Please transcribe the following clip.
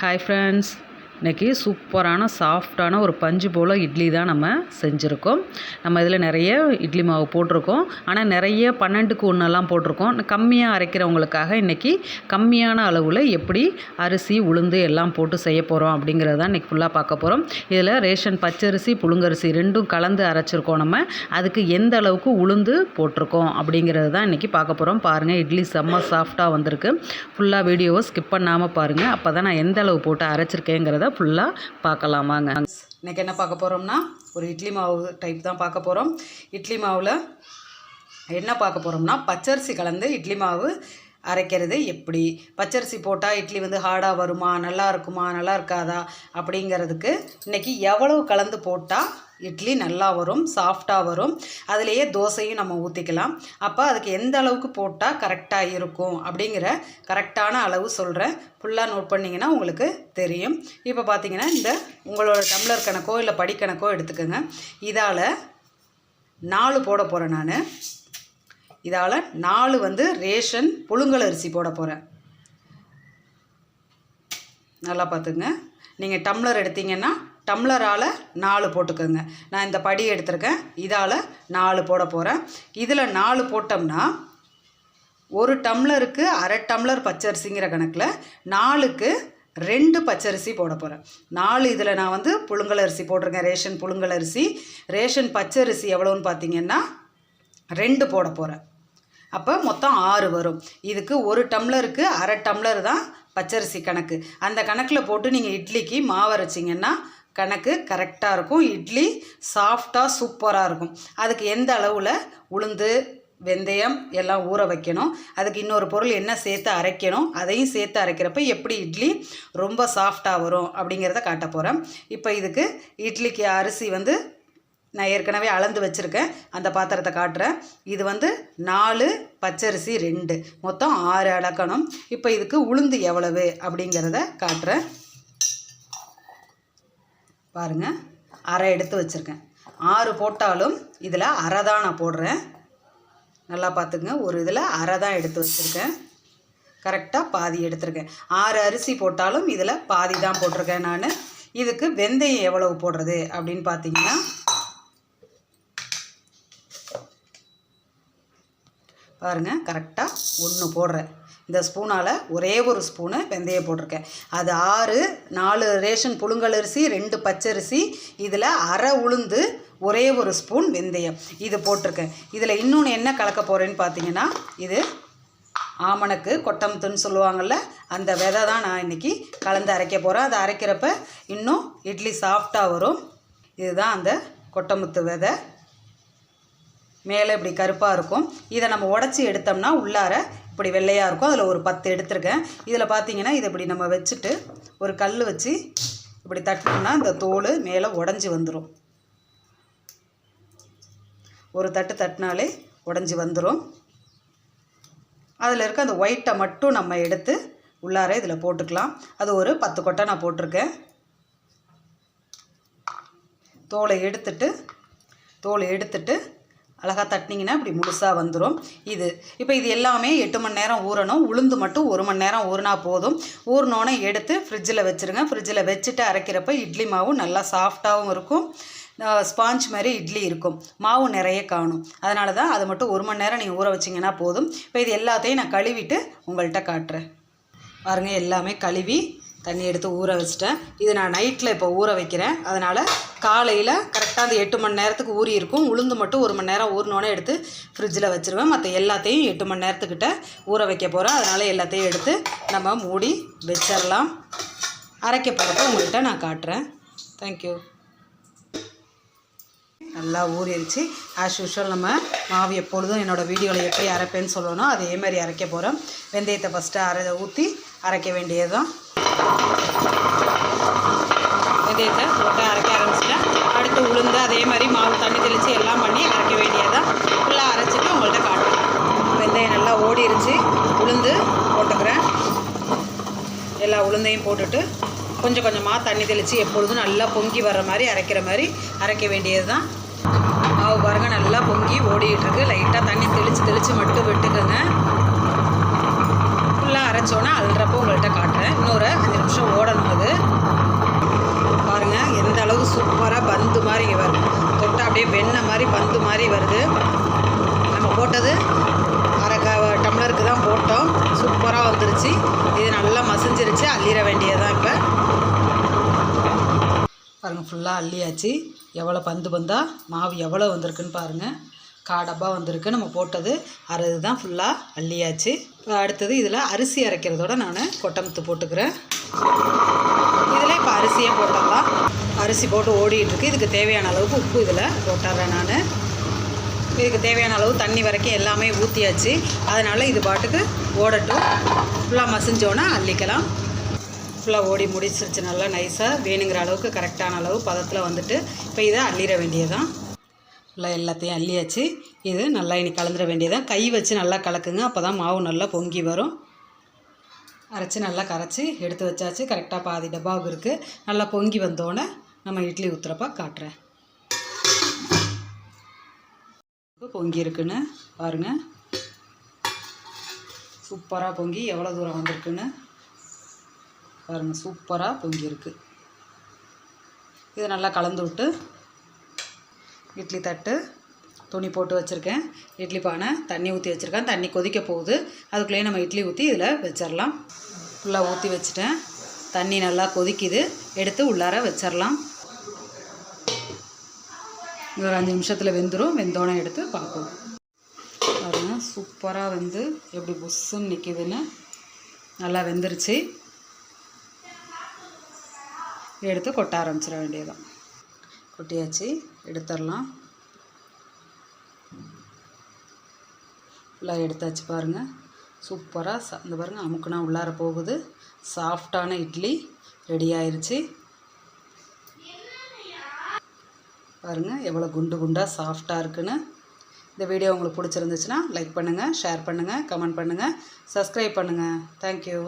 Hi friends இன்றைக்கி சூப்பரான சாஃப்டான ஒரு பஞ்சு போல் இட்லி தான் நம்ம செஞ்சுருக்கோம். நம்ம இதில் நிறைய இட்லி மாவு போட்டிருக்கோம். ஆனால் நிறைய பன்னெண்டுக்கு ஒன்றெல்லாம் போட்டிருக்கோம். கம்மியாக அரைக்கிறவங்களுக்காக இன்றைக்கி கம்மியான அளவில் எப்படி அரிசி உளுந்து எல்லாம் போட்டு செய்ய போகிறோம் அப்படிங்கிறத தான் இன்றைக்கி ஃபுல்லாக பார்க்க போகிறோம் இதில் ரேஷன் பச்சரிசி புழுங்கரிசி ரெண்டும் கலந்து அரைச்சிருக்கோம் நம்ம. அதுக்கு எந்த அளவுக்கு உளுந்து போட்டிருக்கோம் அப்படிங்கிறது தான் இன்றைக்கி பார்க்க போகிறோம் பாருங்கள் இட்லி செம்ம சாஃப்டாக வந்திருக்கு. ஃபுல்லாக வீடியோவை ஸ்கிப் பண்ணாமல் பாருங்கள் அப்போ தான் நான் எந்த அளவு போட்டு அரைச்சிருக்கேங்கிறத ஃபுல்லாக பார்க்கலாமாங்க. இன்றைக்கி என்ன பார்க்க போகிறோம்னா ஒரு இட்லி மாவு டைப் தான் பார்க்க போகிறோம் இட்லி மாவில் என்ன பார்க்க போகிறோம்னா பச்சரிசி கலந்து இட்லி மாவு அரைக்கிறது எப்படி? பச்சரிசி போட்டால் இட்லி வந்து ஹார்டாக வருமா? நல்லா இருக்குமா? நல்லா இருக்காதா? அப்படிங்கிறதுக்கு இன்றைக்கி எவ்வளவு கலந்து போட்டால் இட்லி நல்லா வரும் சாஃப்டாக வரும். அதுலேயே தோசையும் நம்ம ஊற்றிக்கலாம் அப்போ அதுக்கு எந்த அளவுக்கு போட்டால் கரெக்டாக இருக்கும் அப்படிங்கிற கரெக்டான அளவு சொல்கிறேன் ஃபுல்லாக நோட் பண்ணிங்கன்னா உங்களுக்கு தெரியும். இப்போ பார்த்தீங்கன்னா இந்த உங்களோட டம்ளர் கணக்கோ இல்லை படிக்கணக்கோ எடுத்துக்கோங்க. இதால் நாலு போட போகிறேன் நான். இதால் நாலு வந்து ரேஷன் புழுங்கல் அரிசி போட போகிறேன் நல்லா பார்த்துங்க நீங்கள் டம்ளர் எடுத்தீங்கன்னா டம்ளரால் நாலு போட்டுக்கோங்க. நான் இந்த படி எடுத்திருக்கேன். இதால் நாலு போட போகிறேன் இதில் நாலு போட்டோம்னா ஒரு டம்ளருக்கு அரை டம்ளர் பச்சரிசிங்கிற கணக்கில் நாலுக்கு ரெண்டு பச்சரிசி போட போகிறேன் நாலு இதில் நான் வந்து புழுங்கலரிசி போட்டிருக்கேன். ரேஷன் புழுங்கலரிசி ரேஷன் பச்சரிசி எவ்வளோன்னு பார்த்தீங்கன்னா ரெண்டு போட போகிறேன் அப்போ மொத்தம் ஆறு வரும். இதுக்கு ஒரு டம்ளருக்கு அரை டம்ளர் தான் பச்சரிசி கணக்கு. அந்த கணக்கில் போட்டு நீங்கள் இட்லிக்கு மாவு அரைச்சிங்கன்னா கணக்கு கரெக்டாக இருக்கும். இட்லி சாஃப்டாக சூப்பராக இருக்கும். அதுக்கு எந்த அளவில் உளுந்து வெந்தயம் எல்லாம் ஊற வைக்கணும். அதுக்கு இன்னொரு பொருள் என்ன சேர்த்து அரைக்கணும். அதையும் சேர்த்து அரைக்கிறப்ப எப்படி இட்லி ரொம்ப சாஃப்டாக வரும் அப்படிங்கிறத காட்ட போகிறேன் இப்போ இதுக்கு இட்லிக்கு அரிசி வந்து நான் ஏற்கனவே அளந்து வச்சுருக்கேன். அந்த பாத்திரத்தை காட்டுறேன். இது வந்து நாலு பச்சரிசி ரெண்டு. மொத்தம் ஆறு அளக்கணும். இப்போ இதுக்கு உளுந்து எவ்வளவு அப்படிங்கிறத காட்டுறேன். பாருங்கள் அரை எடுத்து வச்சுருக்கேன். ஆறு போட்டாலும் இதில் அரை தான் நான் போடுறேன். நல்லா பார்த்துங்க ஒரு இதில் அரை தான் எடுத்து வச்சுருக்கேன். கரெக்டாக பாதி எடுத்திருக்கேன். ஆறு அரிசி போட்டாலும் இதில் பாதி தான் போட்டிருக்கேன் நான். இதுக்கு வெந்தயம் எவ்வளவு போடுறது அப்படின்னு பார்த்தீங்கன்னா பாருங்கள் கரெக்டாக ஒன்று போடுறேன். இந்த ஸ்பூனால் ஒரே ஒரு ஸ்பூனு வெந்தயம் போட்டிருக்கேன். அது ஆறு நாலு ரேஷன் புழுங்கலரிசி ரெண்டு பச்சரிசி இதில் அரை உளுந்து ஒரே ஒரு ஸ்பூன் வெந்தயம். இது போட்டிருக்கேன். இதில் இன்னொன்று என்ன கலக்க போகிறேன்னு பார்த்தீங்கன்னா இது ஆமணக்கு கொட்டமுத்துன்னு சொல்லுவாங்கள்ல அந்த விதை தான் நான் இன்றைக்கி கலந்து அரைக்க போகிறேன் அதை அரைக்கிறப்ப இன்னும் இட்லி சாஃப்டாக வரும். இதுதான் அந்த கொட்டமுத்து விதை. மேலே இப்படி கருப்பாக இருக்கும். இதை நம்ம உடச்சி எடுத்தோம்னா உள்ளார இப்படி வெள்ளையாக இருக்கும் அதில் ஒரு பத்து எடுத்திருக்கேன். இதில் பார்த்தீங்கன்னா இதை இப்படி நம்ம வச்சுட்டு ஒரு கல் வச்சு இப்படி தட்டினோம்னா இந்த தோல் மேலே உடஞ்சி வந்துடும் ஒரு தட்டு தட்டினாலே உடஞ்சி வந்துடும் அதில் இருக்க அந்த ஒயிட்டை மட்டும் நம்ம எடுத்து உள்ளார இதில் போட்டுக்கலாம். அது ஒரு பத்து கொட்டை நான் போட்டிருக்கேன். தோலை எடுத்துட்டு தோலை எடுத்துட்டு அழகாக தட்டினீங்கன்னா இப்படி முழுசாக வந்துடும் இது இப்போ இது எல்லாமே எட்டு மணி நேரம் ஊறணும். உளுந்து மட்டும் ஒரு மணி நேரம் ஊறினா போதும். ஊறினோன்னே எடுத்து ஃப்ரிட்ஜில் வச்சுருங்க. ஃப்ரிட்ஜில் வச்சுட்டு அரைக்கிறப்ப இட்லி மாவும் நல்லா சாஃப்டாகவும் இருக்கும். ஸ்பாஞ்ச் மாதிரி இட்லி இருக்கும். மாவு நிறைய காணும். அதனால தான் அதை மட்டும் ஒரு மணி நேரம் நீங்கள் ஊற வச்சிங்கன்னா போதும். இப்போ இது எல்லாத்தையும் நான் கழுவிட்டு உங்கள்கிட்ட காட்டுறேன். பாருங்கள் எல்லாமே கழுவி தண்ணி எடுத்து ஊற வச்சிட்டேன். இது நான் நைட்டில் இப்போ ஊற வைக்கிறேன். அதனால் காலையில் கரெக்டாக அந்த எட்டு மணி நேரத்துக்கு ஊறி இருக்கும். உளுந்து மட்டும் ஒரு மணி நேரம் ஊறினோடனே எடுத்து ஃப்ரிட்ஜில் வச்சுருவேன். மற்ற எல்லாத்தையும் எட்டு மணி நேரத்துக்கிட்ட ஊற வைக்க போகிறேன் அதனால் எல்லாத்தையும் எடுத்து நம்ம மூடி வச்சிடலாம் அரைக்க போகிறப்ப உங்கள்கிட்ட நான் காட்டுறேன். தேங்க்யூ நல்லா ஊறிடுச்சு ஆஸ் யூஷுவல் நம்ம மாவு எப்பொழுதும் என்னோடய வீடியோவில் எப்படி அரைப்பேன்னு சொல்லணும் அதே மாதிரி அரைக்க போகிறோம் வெந்தயத்தை ஃபஸ்ட்டு அரை ஊற்றி அரைக்க வேண்டியது தான் வெந்தயத்தை போட்டு அரைக்க ஆரம்பிச்சிட்டேன் அடுத்து உளுந்து அதே மாதிரி மாவு தண்ணி தெளித்து எல்லாம் பண்ணி அரைக்க வேண்டியதான் ஃபுல்லாக அரைச்சிட்டு உங்கள்கிட்ட காட்டுறேன். வெந்தயம் நல்லா ஓடிருச்சு. உளுந்து போட்டுக்கிறேன். எல்லா உளுந்தையும் போட்டுட்டு கொஞ்சம் கொஞ்சமாக தண்ணி தெளித்து எப்பொழுதும் நல்லா பொங்கி வர்ற மாதிரி அரைக்கிற மாதிரி அரைக்க வேண்டியது தான் மாவு பாருங்கள் நல்லா பொங்கி ஓடிட்டுருக்கு லைட்டாக தண்ணி தெளித்து தெளித்து மட்டும் விட்டுக்கோங்க. அரைச்சோன்னா அல்றப்போ உங்கள்கிட்ட காட்டுறேன். இன்னொரு அஞ்சு நிமிஷம் ஓடணும் அது. பாருங்கள் எந்த அளவு சூப்பராக பந்து மாதிரி இங்கே வருது. தொட்டால் அப்படியே வெண்ணெய் மாதிரி பந்து மாதிரி வருது. நம்ம போட்டது அரை க டம்ளருக்கு தான் போட்டோம். சூப்பராக வந்துருச்சு. இது நல்லா மசிஞ்சிருச்சு. அள்ளிட வேண்டியதுதான் இப்போ. பாருங்கள் ஃபுல்லாக அள்ளியாச்சு. எவ்வளோ பந்து பந்தாக மாவு எவ்வளோ வந்திருக்குன்னு பாருங்கள் காடப்பா வந்திருக்கு. நம்ம போட்டது அரை தான் ஃபுல்லாக அள்ளியாச்சு. இப்போ அடுத்தது இதில் அரிசி அரைக்கிறதோட நான் கொட்டமுத்து போட்டுக்கிறேன். இதில் இப்போ அரிசியே போட்டுடலாம் அரிசி போட்டு ஓடிட்டுருக்கு. இதுக்கு தேவையான அளவுக்கு உப்பு இதில் போட்டுறேன் நான். இதுக்கு தேவையான அளவு தண்ணி வரைக்கும் எல்லாமே ஊற்றியாச்சு அதனால் இது பாட்டுக்கு ஓடட்டும். ஃபுல்லாக மசிஞ்சோன்னா அள்ளிக்கலாம். ஃபுல்லாக ஓடி முடிச்சிருச்சு. நல்லா நைஸாக வேணுங்கிற அளவுக்கு கரெக்டான அளவு பதத்தில் வந்துட்டு இப்போ இதை அள்ளிட வேண்டியதான் ஃபுல்லாக எல்லாத்தையும் அள்ளியாச்சு. இது நல்லா இனி கலந்துட வேண்டியதான் கை வச்சு நல்லா கலக்குங்க. அப்போ தான் மாவு நல்லா பொங்கி வரும். அரைச்சி நல்லா கரைச்சி எடுத்து வச்சாச்சு. கரெக்டாக பாதி டப்பாவுக்கு இருக்குது நல்லா பொங்கி வந்தோடனே நம்ம இட்லி ஊற்றுறப்ப காட்டுறேன். இப்போ பொங்கி இருக்குன்னு பாருங்கள் சூப்பராக பொங்கி எவ்வளோ தூரம் வந்திருக்குன்னு பாருங்கள் சூப்பராக பொங்கி இருக்குது இதை நல்லா கலந்து விட்டு இட்லி தட்டு துணி போட்டு வச்சுருக்கேன். இட்லி பானை தண்ணி ஊற்றி வச்சுருக்கேன். தண்ணி கொதிக்க போகுது. அதுக்குள்ளேயே நம்ம இட்லி ஊற்றி இதில் வச்சிடலாம் ஃபுல்லாக ஊற்றி வச்சுட்டேன். தண்ணி நல்லா கொதிக்குது. எடுத்து உள்ளார வச்சிடலாம் ஒரு அஞ்சு நிமிஷத்தில் வெந்துடும் வெந்தோடனே எடுத்து பார்ப்போம். பாருங்க சூப்பராக வந்து எப்படி புஷ்ஷுன்னு நிற்கிதுன்னு நல்லா வெந்துருச்சு. எடுத்து கொட்ட ஆரம்பிச்சிட வேண்டியதான் கொட்டியாச்சு எடுத்துடலாம். ஃபுல்லாக எடுத்தாச்சு பாருங்கள் சூப்பராக சா இந்த பாருங்கள் அமுக்குனா உள்ளார போகுது. சாஃப்டான இட்லி ரெடி ஆயிடுச்சு பாருங்கள் எவ்வளோ குண்டு குண்டாக சாஃப்டாக இருக்குன்னு. இந்த வீடியோ உங்களுக்கு பிடிச்சிருந்துச்சுன்னா லைக் பண்ணுங்கள் ஷேர் பண்ணுங்கள் கமெண்ட் பண்ணுங்கள் சப்ஸ்கிரைப் பண்ணுங்கள் தேங்க்யூ